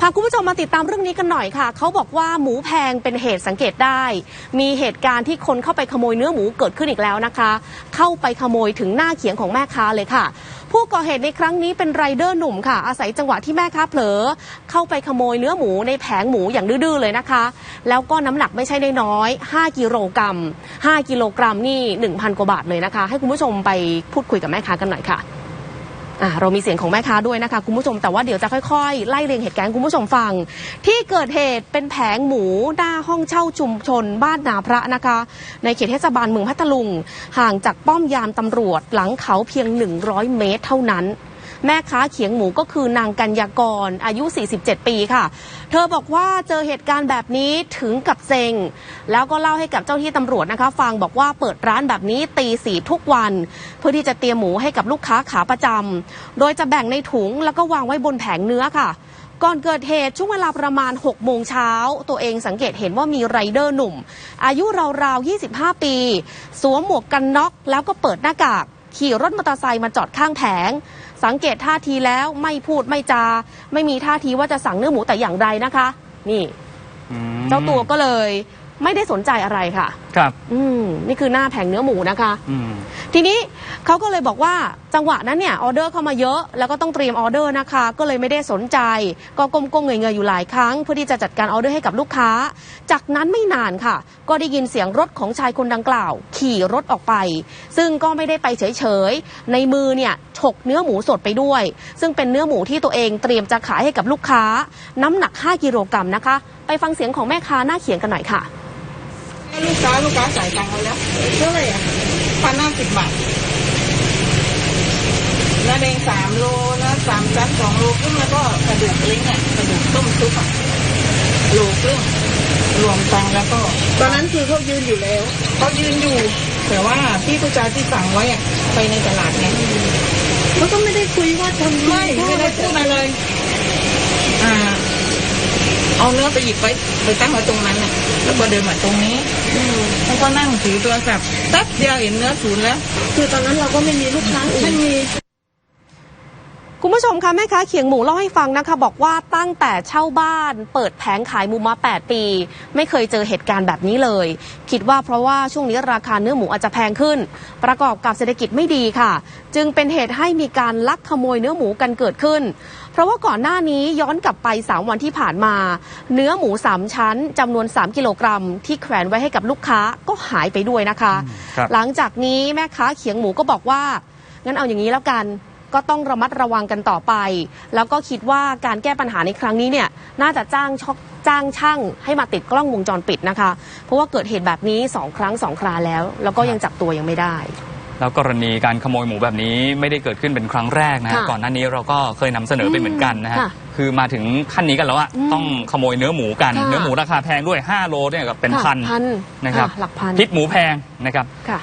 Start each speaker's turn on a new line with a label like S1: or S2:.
S1: พาคุณผู้ชมมาติดตามเรื่องนี้กันหน่อยค่ะ เขาบอกว่าหมูแพงเป็นเหตุสังเกตได้ มีเหตุการณ์ที่คนเข้าไปขโมยเนื้อหมูเกิดขึ้นอีกแล้วนะคะ เข้าไปขโมยถึงหน้าเขียงของแม่ค้าเลยค่ะ ผู้ก่อเหตุในครั้งนี้เป็นไรเดอร์หนุ่มค่ะ อาศัยจังหวะที่แม่ค้าเผลอ เข้าไปขโมยเนื้อหมูในแผงหมูอย่างดื้อเลยนะคะ แล้วก็น้ำหนักไม่ใช่น้อย 5 กิโลกรัม 5 กิโลกรัมนี่ 1,000 กว่าบาทเลยนะคะ ให้คุณผู้ชมไปพูดคุยกับแม่ค้ากันหน่อยค่ะ อะเรามีเสียงของแม่ค้าด้วยนะคะคุณผู้ชมแต่ว่าเดี๋ยวจะค่อยๆ ไล่เรียงเหตุการณ์คุณผู้ชมฟัง ที่เกิดเหตุเป็นแผงหมูหน้าห้องเช่าชุมชน บ้านนาพระนะคะ ในเขตเทศบาลเมืองพัทลุง ห่างจากป้อมยามตำรวจหลังเขาเพียง 100 เมตรเท่านั้น แม่ค้าเขียงหมูก็คือนางกัญญากรอายุ 47 ปีค่ะ เธอบอกว่าเจอเหตุการณ์แบบนี้ถึงกับเซ็ง แล้วก็เล่าให้กับเจ้าหน้าที่ตำรวจนะคะ ฟังบอกว่าเปิดร้านแบบนี้ตีสี่ทุกวัน เพื่อที่จะเตรียมหมูให้กับลูกค้าขาประจำโดยจะแบ่งในถุงแล้วก็วางไว้บนแผงเนื้อค่ะก่อนเกิดเหตุช่วงเวลาประมาณ 6 โมงเช้า ตัวเองสังเกตเห็นว่ามีไรเดอร์หนุ่ม อายุราวๆ 25 ปี สวมหมวกกันน็อกแล้วก็เปิดหน้ากาก ขี่รถมอเตอร์ไซค์มาจอดข้างแผง สังเกตท่าทีแล้วไม่พูดไม่จา ไม่มีท่าทีว่าจะสั่งเนื้อหมูแต่อย่างใดนะคะ นี่
S2: อืม
S1: เจ้าตัวก็เลยไม่ได้สนใจอะไรค่ะ
S2: ครับ
S1: อืม นี่คือหน้าแผงเนื้อหมูนะคะ
S2: อืม
S1: ทีนี้เขาก็เลยบอกว่า จังหวะนั้นเนี่ยออเดอร์เข้ามาเยอะแล้วก็ต้องเตรียมออเดอร์นะคะ ก็เลยไม่ได้สนใจ ก็ก้มๆเงยๆอยู่หลายครั้ง เพื่อที่จะจัดการออเดอร์ให้กับลูกค้า จากนั้นไม่นานค่ะ ก็ได้ยินเสียงรถของชายคนดังกล่าว ขี่รถออกไป ซึ่งก็ไม่ได้ไปเฉยๆ ในมือเนี่ยฉกเนื้อหมูสดไปด้วย ซึ่งเป็นเนื้อหมูที่ตัวเองเตรียมจะขายให้กับลูกค้า น้ำหนัก 5 กิโลกรัมนะคะ ไปฟังเสียงของแม่ค้าหน้าเขียงกันหน่อยค่ะ
S3: ลูกค้าลูกค้าจ่ายตังค์เขาแล้วเท่าไหร่อะพันห้าสิบบาท เนื้อแดงสามโลนะสามชั้นสองโลขึ้นแล้วก็กระดูกเล้งอะกระดูกต้มซุปอะโลครึ่งรวมตังค์แล้วก็
S4: ตอนนั้นคือเขายืนอยู่แล้ว
S3: เขายืนอยู่ แต่ว่าพี่ผู้ชายที่สั่งไว้อะไปในตลาดไง
S4: เขาก็ไม่ได้คุยว่าทำ
S3: ไม่ไม่ได้พูดอะไรเลยอ่าเอาเนื้อไปหยิบไว้ไปตั้งไว้ตรงนั้นน่ะ แล้วก็เดินมาตรงนี้แล้วก็นั่งถือโทรศัพท์แป๊บเดียวเห็นเนื้อศูนย์แล้ว
S4: คือตอนนั้นเราก็ไม่มีลูกค้าอื่น
S3: ไม่มี
S1: คุณ ผู้ชมคะแม่ค้าเขียงหมูเล่าให้ฟังนะคะ บอกว่าตั้งแต่เช่าบ้าน เปิดแผงขายหมูมา 8 ปี ไม่เคยเจอเหตุการณ์แบบนี้เลย คิดว่าเพราะว่าช่วงนี้ราคาเนื้อหมูอาจจะแพงขึ้น ประกอบกับเศรษฐกิจไม่ดีค่ะ จึงเป็นเหตุให้มีการลักขโมยเนื้อหมูกันเกิดขึ้น เพราะว่าก่อนหน้านี้ย้อนกลับไป 3 วันที่ผ่านมา เนื้อหมู 3 ชั้นจำนวน 3 กิโลกรัม ที่แขวนไว้ให้กับลูกค้าก็หายไปด้วยนะคะ
S2: ครับ
S1: หลังจากนี้แม่ค้าเขียงหมูก็บอกว่างั้นเอาอย่างนี้แล้วกัน ก็ต้องระมัดระวังกันต่อไป แล้วก็คิดว่าการแก้ปัญหาในครั้งนี้เนี่ยน่าจะจ้างชอกจ้างช่างให้มาติดกล้องวงจรปิดนะคะ เพราะว่าเกิดเหตุแบบนี้สองครั้งสองคราแล้ว แล้วก็ยังจับตัวยังไม่ได้
S2: แล้วกรณีการขโมยหมูแบบนี้ไม่ได้เกิดขึ้นเป็นครั้งแรกนะฮะ
S1: ค่ะ
S2: ก่อนหน้านี้เราก็เคยนำเสนอไปเหมือนกันนะฮะ
S1: ค่ะ
S2: คือมาถึงขั้นนี้กันแล้วอะ
S1: อืม
S2: ต้องขโมยเนื้อหมูกัน
S1: ค่ะ
S2: เนื้อหมูราคาแพงด้วย5โลเนี่ยก็เป็น
S1: ค่ะ
S2: พัน
S1: พัน
S2: นะครับ
S1: ค่ะหลักพัน
S2: พิษหมูแพงนะครับ
S1: ค่ะ